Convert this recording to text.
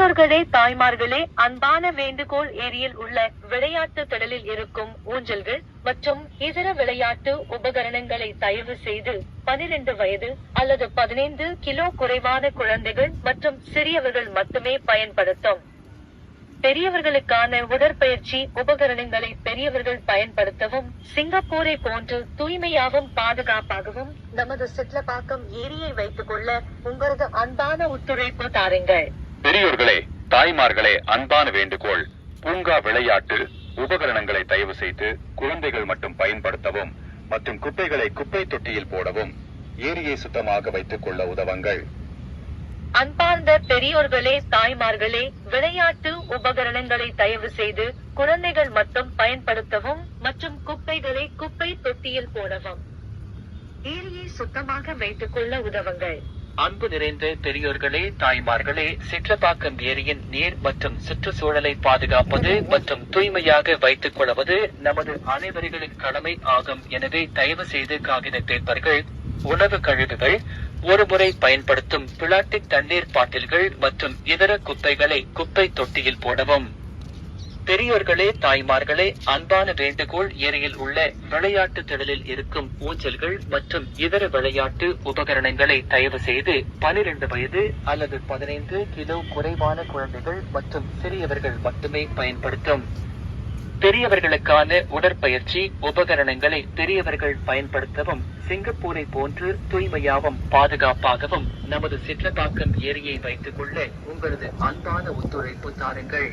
பெற்றோர்களே தாய்மார்களே அன்பான வேண்டுகோள் ஏரியில் உள்ள விளையாட்டு திடலில் இருக்கும் ஊஞ்சல்கள் மற்றும் இதர விளையாட்டு உபகரணங்களை தயவு செய்து பனிரெண்டு வயது அல்லது பதினைந்து கிலோ குறைவான குழந்தைகள் மற்றும் சிறியவர்கள் மட்டுமே பயன்படுத்தும் பெரியவர்களுக்கான உடற்பயிற்சி உபகரணங்களை பெரியவர்கள் பயன்படுத்தவும் சிங்கப்பூரை போன்று தூய்மையாகவும் பாதுகாப்பாகவும் நமது சிட்லபாக்கம் ஏரியை வைத்துக் கொள்ள உங்களது அன்பான ஒத்துழைப்பு தாருங்கள். பெரியோர்களே தாய்மார்களே அன்பான வேண்டுகோள். பூங்கா விளையாட்டு உபகரணங்களை தயவு செய்து குழந்தைகள் மட்டும் பயன்படுத்தவும் மற்றும் குப்பைகளை குப்பை தொட்டியில் போடவும் ஏரியை சுத்தமாக வைத்துக் கொள்ள உதவுங்கள். அன்பார்ந்த பெரியோர்களே தாய்மார்களே விளையாட்டு உபகரணங்களை தயவு செய்து குழந்தைகள் மட்டும் பயன்படுத்தவும் மற்றும் குப்பைகளை குப்பை தொட்டியில் போடவும். ஏரியை சுத்தமாக வைத்துக் கொள்ள உதவுங்கள். அன்பு நிறைந்த பெரியோர்களே தாய்மார்களே சிற்றப்பாக்கம் ஏரியின் நீர் மற்றும் சுற்றுச்சூழலை பாதுகாப்பது மற்றும் தூய்மையாக வைத்துக் கொள்வது நமது அனைவர்களின் கடமை ஆகும். எனவே தயவு செய்து காகித பேப்பர்கள் உணவு கழிவுகள் ஒருமுறை பயன்படுத்தும் பிளாஸ்டிக் தண்ணீர் பாட்டில்கள் மற்றும் இதர குப்பைகளை குப்பை தொட்டியில் போடவும். பெரியோர்களே தாய்மார்களே அன்பான வேண்டுகோள் ஏரியில் உள்ள விளையாட்டு திடலில் இருக்கும் ஊஞ்சல்கள் மற்றும் இதர விளையாட்டு உபகரணங்களை தயவு செய்து பனிரெண்டு வயது அல்லது பதினைந்து கிலோ குறைவான குழந்தைகள் மற்றும் சிறியவர்கள் மட்டுமே பயன்படுத்தும். பெரியவர்களுக்கான உடற்பயிற்சி உபகரணங்களை பெரியவர்கள் பயன்படுத்தவும் சிங்கப்பூரை போன்று தூய்மையாகவும் பாதுகாப்பாகவும் நமது சிற்றதாக்கம் ஏரியை வைத்துக் கொள்ள உங்களது அன்பான ஒத்துழைப்பு தாருங்கள்.